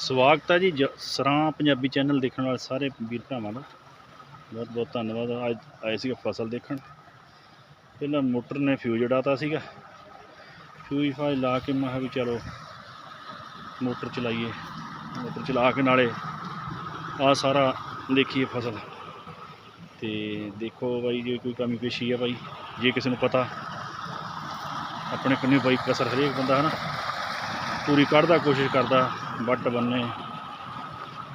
ਸਵਾਗਤ ਹੈ ਜੀ ਜ- ਸਰਾਂ ਪੰਜਾਬੀ ਚੈਨਲ ਦੇਖਣ ਵਾਲੇ ਸਾਰੇ ਵੀਰ ਭਰਾਵਾਂ ਦਾ। ਬਹੁਤ ਬਹੁਤ ਧੰਨਵਾਦ। ਅੱਜ ਆਏ ਸੀਗਾ ਫਸਲ ਦੇਖਣ। ਪਹਿਲਾਂ ਮੋਟਰ ਨੇ ਫਿਊਜ਼ ਉਡਾਤਾ ਸੀਗਾ। ਫਿਊਜ਼ ਫਾਜ਼ ਲਾ ਕੇ ਮੈਂ ਕਿਹਾ ਵੀ ਚਲੋ ਮੋਟਰ ਚਲਾਈਏ। ਮੋਟਰ ਚਲਾ ਕੇ ਨਾਲੇ ਆ ਸਾਰਾ ਦੇਖੀਏ ਫਸਲ। ਤੇ ਦੇਖੋ ਬਾਈ, ਜੇ ਕੋਈ ਕਮੀ ਪੇਸ਼ੀ ਆ ਬਾਈ, ਜੇ ਕਿਸੇ ਨੂੰ ਪਤਾ, ਆਪਣੇ ਕੰਨੀ ਬਾਈ ਕਸਰ ਹਰੇਕ ਬੰਦਾ ਹੈ ਨਾ ਪੂਰੀ ਕੱਢਦਾ, ਕੋਸ਼ਿਸ਼ ਕਰਦਾ, ਵੱਟ ਬੰਨੇ,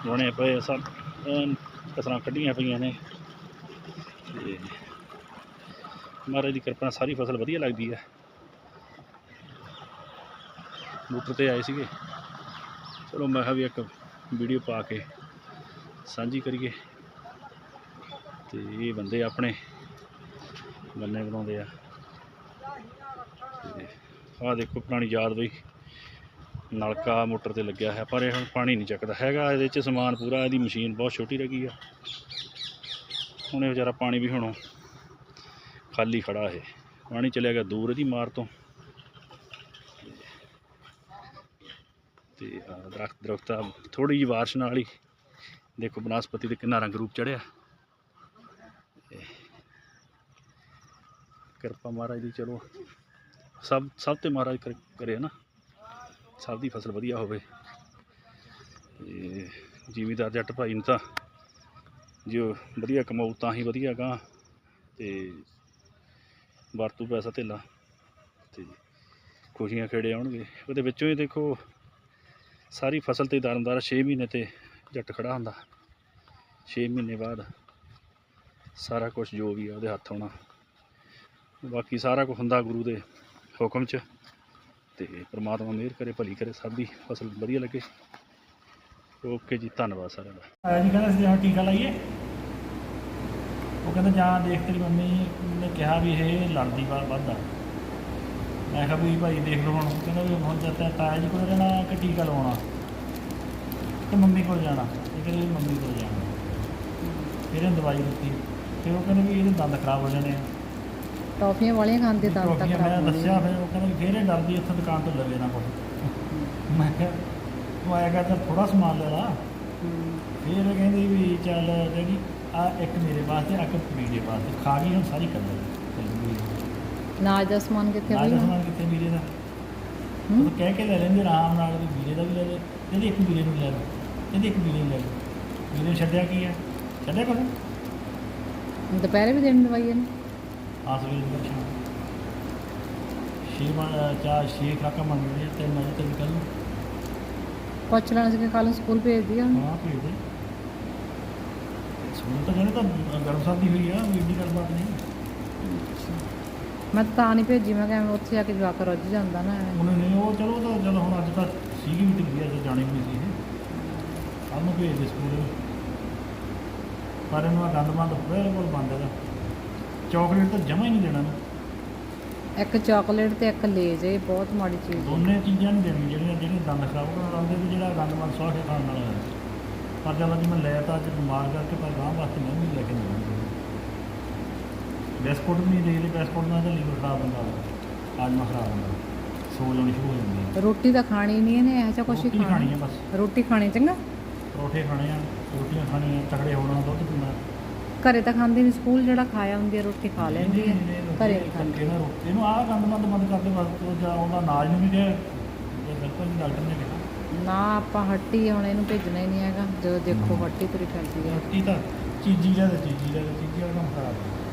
ਬਣੇ ਪਏ ਸਭ। ਐਨ ਕਸਰਾਂ ਕੱਢੀਆਂ ਪਈਆਂ ਨੇ। ਤੇ ਮਹਾਰਾਜ ਦੀ ਕਿਰਪਾ ਨਾਲ ਸਾਰੀ ਫਸਲ ਵਧੀਆ ਲੱਗਦੀ ਹੈ ਮੋਟਰ ਤੇ ਆਏ ਸੀਗੇ। ਚਲੋ ਮੈਂ ਕਿਹਾ ਵੀ ਇੱਕ ਵੀਡੀਓ ਪਾ ਕੇ ਸਾਂਝੀ ਕਰੀਏ। ਤੇ ਇਹ ਬੰਦੇ ਆਪਣੇ ਗੰਨੇ ਬਣਾਉਂਦੇ ਆ। ਤੇ ਆਹ ਦੇਖੋ ਪੁਰਾਣੀ ਯਾਦ ਬਈ। ਨਲਕਾ ਮੋਟਰ ਤੇ ਲੱਗਿਆ ਹੈ ਪਰ ਇਹ ਹੁਣ ਪਾਣੀ ਨਹੀਂ ਚੱਕਦਾ ਹੈਗਾ, ਇਹਦੇ 'ਚ ਸਮਾਨ ਪੂਰਾ, ਇਹਦੀ ਮਸ਼ੀਨ ਬਹੁਤ ਛੋਟੀ ਰਹਿ ਗਈ ਆ। ਹੁਣ ਇਹ ਵਿਚਾਰਾ ਪਾਣੀ ਵੀ ਹੁਣ ਖਾਲੀ ਖੜਾ ਇਹ। ਪਾਣੀ ਚਲਿਆ ਗਿਆ ਦੂਰ ਇਹਦੀ ਮਾਰ ਤੋਂ। ਤੇ ਆਹ ਦਰਖਤ ਦਰਖਤ ਆ ਥੋੜੀ ਜਿਹੀ ਬਾਰਿਸ਼ ਨਾਲ ਹੀ ਦੇਖੋ ਬਨਸਪਤੀ ਤੇ ਕਿੰਨਾ ਰੰਗ ਰੂਪ ਚੜਿਆ। ਕਿਰਪਾ ਮਹਾਰਾਜ ਦੀ, ਚਲੋ ਸਭ ਸਭ ਤੇ ਮਹਾਰਾਜ ਕਰ- ਕਰੇ ਨਾ ਸਭ ਦੀ ਫਸਲ ਵਧੀਆ ਹੋਵੇ। ਤੇ ਜ਼ਿਮੀਦਾਰ ਜੱਟ ਭਾਈ ਨੂੰ ਤਾਂ ਜੋ ਵਧੀਆ ਕਮਾਊ ਤਾਂ ਹੀ ਵਧੀਆ ਗਾ। ਤੇ ਵਰਤੂ ਪੈਸਾ ਧੇਲਾ। ਤੇ ਖੁਸ਼ੀਆਂ ਖੇੜੇ ਆਉਣਗੇ। ਉਹਦੇ ਵਿੱਚੋਂ ਹੀ ਦੇਖੋ, ਸਾਰੀ ਫਸਲ ਤੇ ਦਰਮਦਾਰ 6 ਮਹੀਨੇ ਤੇ ਜੱਟ ਖੜਾ ਹੁੰਦਾ। 6 ਮਹੀਨੇ ਬਾਅਦ ਸਾਰਾ ਕੁਝ ਜੋ ਵੀ ਆ ਉਹਦੇ ਹੱਥ ਆਉਣਾ। ਬਾਕੀ ਸਾਰਾ ਕੁਝ ਹੁੰਦਾ ਗੁਰੂ ਦੇ ਹੁਕਮ 'ਚ। ਤੇ ਪ੍ਰਮਾਤਮਾ ਮਿਹਰ ਕਰੇ, ਭਲੀ ਕਰੇ, ਸਭ ਦੀ ਫਸਲ ਵਧੀਆ ਲੱਗੇ। ਓਕੇ ਜੀ, ਧੰਨਵਾਦ ਸਾਰਿਆਂ ਦਾ। ਆਇਆ ਜੀ ਕਹਿੰਦਾ ਸੀ ਹਾਂ ਟੀਕਾ ਲਾਈਏ। ਉਹ ਕਹਿੰਦਾ, ਜਾਂ ਦੇਖ ਤੇਰੀ ਮੰਮੀ ਨੇ ਕਿਹਾ ਵੀ ਇਹ ਲੜਦੀ ਵਾ ਵੱਧਦਾ ਮੈਂ ਕਿਹਾ ਵੀ ਭਾਈ ਦੇਖ ਲਓ ਹੁਣ। ਕਹਿੰਦਾ ਵੀ ਹੁਣ ਜਦ ਤੱਕ ਤਾਇਆ ਜੀ ਕੋਲ ਰਹਿਣਾ ਕਿ ਟੀਕਾ ਲਵਾਉਣਾ? ਤੇ ਮੰਮੀ ਕੋਲ ਜਾਣਾ। ਇਹ ਕਹਿੰਦੇ ਮੰਮੀ ਕੋਲ ਜਾਣਾ। ਫਿਰ ਇਹਨੇ ਦਵਾਈ ਦਿੱਤੀ। ਤੇ ਉਹ ਕਹਿੰਦੇ ਵੀ ਇਹਦੇ ਦੰਦ ਖਰਾਬ ਹੋ ਜਾਣੇ ਆ। ਟੌਫੀਆਂ ਵਾਲੀਆਂ ਖਾਂਦੇ ਤਾਂ ਤੱਕ ਟੋਪੀਆਂ ਮੈਂ ਦੱਸਿਆ ਫਿਰ ਉਹ ਕਹਿੰਦਾ ਵੀ ਫਿਰ ਇਹ ਡਰਦੀ ਇੱਥੇ ਦੁਕਾਨ ਤੋਂ ਲਵੇ ਨਾ ਕੁਛ। ਮੈਂ ਕਿਹਾ ਤੂੰ ਆਇਆ ਕਰ ਥੋੜਾ ਸਮਾਨ ਲੈ ਲਾ। ਫਿਰ ਇਹ ਕਹਿੰਦੀ ਵੀ ਚੱਲ ਜਿਹੜੀ ਆ ਇੱਕ ਮੇਰੇ ਵਾਸਤੇ ਆ ਇੱਕ ਮੇਰੇ ਵਾਸਤੇ। ਖਾ ਗਈ ਹੁਣ ਸਾਰੀ ਕਰ ਲਈ ਨਾਜ ਦਾ। ਸਮਾਨ ਕਿੱਥੇ ਨਾਲ ਦਾ ਸਮਾਨ ਕਿੱਥੇ ਵੀਰੇ ਦਾ? ਹੂੰ? ਉਹ ਕਹਿ ਕੇ ਲੈ ਲੈਂਦੇ ਆਰਾਮ ਨਾਲ ਵੀ ਵੀਰੇ ਦਾ ਵੀ ਲੈ ਲੈ ਇਹਦੇ ਇੱਕ ਵੀਰੇ ਨੂੰ ਲੈ ਲਓ ਇਹਦੇ ਇੱਕ ਵੀਰੇ ਨੂੰ ਲੈ ਲਓ ਵੀਰੇ ਨੂੰ ਛੱਡਿਆ ਕੀ ਹੈ ਛੱਡਿਆ ਕੁਛ? ਦੁਪਹਿਰੇ ਵੀ ਦੇਣ ਦਵਾਈ ਇਹਨੂੰ ਆਸ ਵੀ ਬੱਚਾ ਛੇ ਮਾ ਚਾਰ ਛੇ ਖਾਕਾ ਮੰਗ ਰਹੇ ਤੇ ਮੈਂ ਤੇ ਨਿਕਲ ਪੁੱਛ ਲੈਣਾ ਸੀ ਕਿ ਕੱਲ ਸਕੂਲ ਭੇਜ ਦਿਆ। ਹਾਂ ਭੇਜ ਦੇ। ਸਕੂਲ ਤਾਂ ਕਹਿੰਦੇ ਤਾਂ ਗਰਮ ਸਰਦੀ ਹੋਈ ਆ ਵੀ ਇੰਨੀ ਗੱਲ ਬਾਤ ਨਹੀਂ। ਮੈਂ ਤਾਂ ਨਹੀਂ ਭੇਜੀ ਮੈਂ ਕਿਹਾ ਐਵੇਂ ਉੱਥੇ ਜਾ ਕੇ ਜਵਾਕ ਰੱਜ ਜਾਂਦਾ ਨਾ ਐਵੇਂ। ਉਹਨੇ ਨਹੀਂ ਉਹ ਚਲੋ ਤਾਂ ਚਲੋ ਹੁਣ ਅੱਜ ਤਾਂ ਸੀਗੀ ਵੀ ਟਿੱਗੀ ਅੱਜ ਜਾਣੀ ਵੀ ਸੀ। ਇਹ ਕੱਲ ਨੂੰ ਭੇਜ ਦੇ ਸਕੂਲ। ਪਰ ਇਹਨੂੰ ਆਹ ਗੰਦ ਬੰਦ ਬਿਲਕੁਲ ਬੰਦ ਹੈਗਾ ਚਾਕਲੇਟ ਤਾਂ ਜਮਾ ਹੀ ਨਹੀਂ ਦੇਣਾ ਨਾ। ਇੱਕ ਚਾਕਲੇਟ ਤੇ ਇੱਕ ਲੇਜ ਇਹ ਬਹੁਤ ਮਾੜੀ ਚੀਜ਼ ਹੈ। ਦੋਨੇ ਚੀਜ਼ਾਂ ਨਹੀਂ ਦੇਣੀਆਂ ਜਿਹੜੀਆਂ ਜਿਹੜੀਆਂ ਦੰਦ ਖਰਾਬ ਕਰਨ ਲਾਉਂਦੇ ਤੇ ਜਿਹੜਾ ਗੰਦ ਬੰਦ ਸੌ ਕੇ ਖਾਣ ਨਾਲ ਹੈ। ਪਰ ਜਦ ਅੱਜ ਮੈਂ ਲਿਆ ਤਾਂ ਅੱਜ ਬਿਮਾਰ ਕਰਕੇ ਪਰ ਗਾਂ ਵਾਸਤੇ ਮੈਂ ਵੀ ਲੈ ਕੇ ਨਹੀਂ ਆਉਂਦਾ। ਬਿਸਕੁਟ ਵੀ ਨਹੀਂ ਦੇ ਰਹੇ ਬਿਸਕੁਟ ਨਾਲ ਤਾਂ ਲੀਵਰ ਖਰਾਬ ਹੁੰਦਾ ਵਾ। ਆਜਮਾ ਖਰਾਬ ਹੁੰਦਾ। ਸੋਜ ਆਉਣੀ ਸ਼ੁਰੂ ਹੋ ਜਾਂਦੀ ਹੈ ਰੋਟੀ ਤਾਂ ਖਾਣੀ ਨਹੀਂ ਇਹਨੇ ਇਹੋ ਜਿਹਾ ਹੀ ਰੋਟੀ ਖਾਣੀ। ਖਾਣਾ ਹੈ ਬਸ। ਰੋਟੀ ਖਾਣੀ ਚੰਗਾ? ਪਰੌਠੇ ਖਾਣੇ ਆ ਰੋਟੀਆਂ ਖਾਣੀਆਂ ਤਕੜੇ ਹੋਣਾ ਦੁੱਧ ਪੀਣਾ। ਘਰੇ ਤਾਂ ਖਾਂਦੀ ਨਹੀਂ ਸਕੂਲ ਜਿਹੜਾ ਖਾਇਆ ਹੁੰਦੀ ਹੈ ਰੋਟੀ ਖਾ ਲੈਂਦੀ ਹੈ ਘਰੇ ਨਹੀਂ ਖਾਂਦੀ। ਇਹਨਾਂ ਰੋਟੀ। ਇਹਨੂੰ ਆਹ ਗੰਦ ਮੰਦ ਬੰਦ ਕਰਦੇ ਉਹ ਜਾਂ ਉਹਦਾ ਨਾਜ ਨੂੰ ਵੀ ਜੇ ਬਿਲਕੁਲ ਨਹੀਂ ਡਾਕਟਰ ਨੇ ਕਿਹਾ। ਨਾ ਆਪਾਂ ਹੱਟੀ ਹੁਣ ਇਹਨੂੰ ਭੇਜਣਾ ਹੀ ਨਹੀਂ ਹੈਗਾ। ਜਦੋਂ ਦੇਖੋ ਹੱਟੀ ਤੁਰੀ ਫਿਰਦੀ ਹੈ ਰੋਟੀ ਤਾਂ ਚੀਜੀ ਦਾ ਚੀਜੀ ਦਾ ਚੀਜੀ ਦਾ ਕੰਮ ਖਰਾਬ ਹੈ।